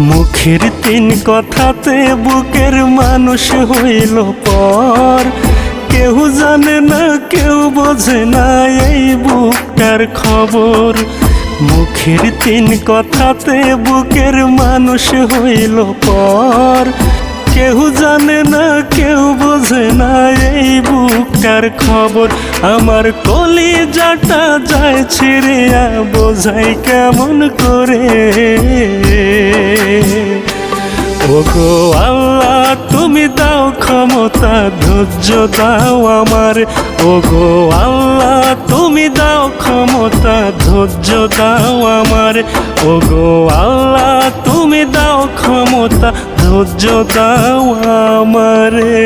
মুখের তিন কথাতে বুকের মানুষ হইল পর। কেউ জানে না, কেউ বোঝে না এই বুকটার খবর। মুখের তিন কথাতে বুকের মানুষ হইল পর। কেউ জানে না, কেউ বোঝে না এই বুকটার খবর। আমার কলি যাটা যায় ছিড়িয়া বোঝাই কেমন করে। ওগো আল্লাহ, তুমি দাও ক্ষমতা, ধৈর্য দাও আমার। ওগো আল্লাহ, তুমি দাও ক্ষমতা, ধৈর্য দাও আমার। ওগো আল্লাহ, তুমি দাও ক্ষমতা ধৈর্য দাও আমারে।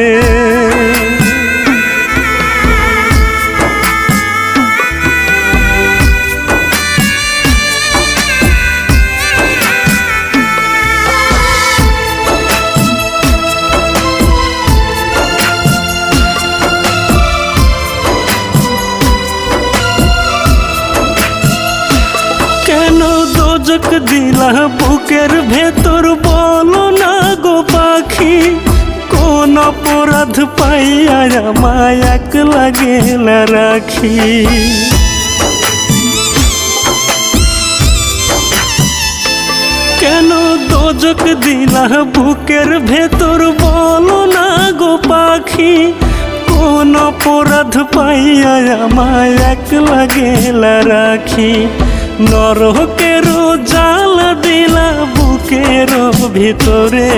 দিলা বুকের ভেতর বলো? অপরাধ পাইয়া আমায় একলা গেলা রাখি। কেন দোজক দিলা বুকের ভেতর বলো না গো পাখি? কোন অপরাধ পাইয়া আমায় একলা গেলা রাখি? নরকের জাল দিলা বুকের ভিতরে।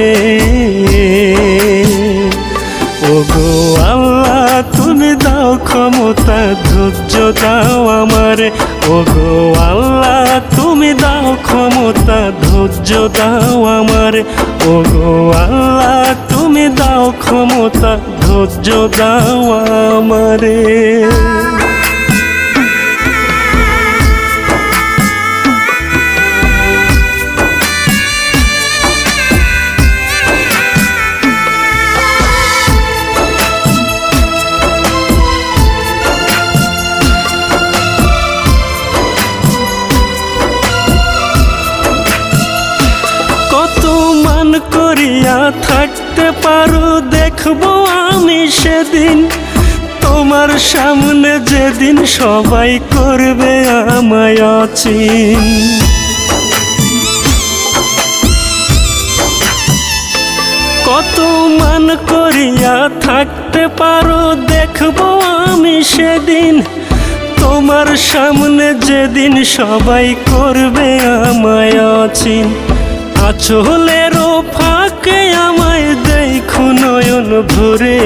আমার গো আল্লাহ, তুমি দাও ক্ষমতা, ধৈর্য দাও আমার। গো আল্লাহ, তুমি দাও ক্ষমতা, ধৈর্য দাও আমারে। করিয়া থাকতে পারো, দেখব আমি সেদিন। তোমার সামনে যেদিন সবাই করবে আমায় অচিন। কত মান করিয়া থাকতে পারো, দেখব আমি সেদিন। তোমার সামনে যেদিন সবাই করবে আমায় অচিন। আচলেরও ফাঁকে আমায় দেখো নয়ন ভরে।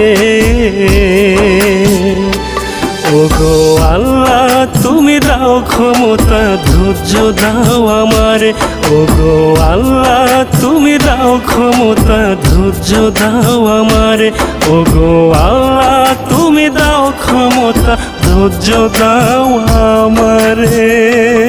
ওগো আল্লাহ, তুমি দাও ক্ষমতা, ধৈর্য দাও আমার। ওগো আল্লাহ, তুমি দাও ক্ষমতা, ধৈর্য দাও আমার। ওগো আল্লাহ, তুমি দাও ক্ষমতা, ধৈর্য দাও আমারে।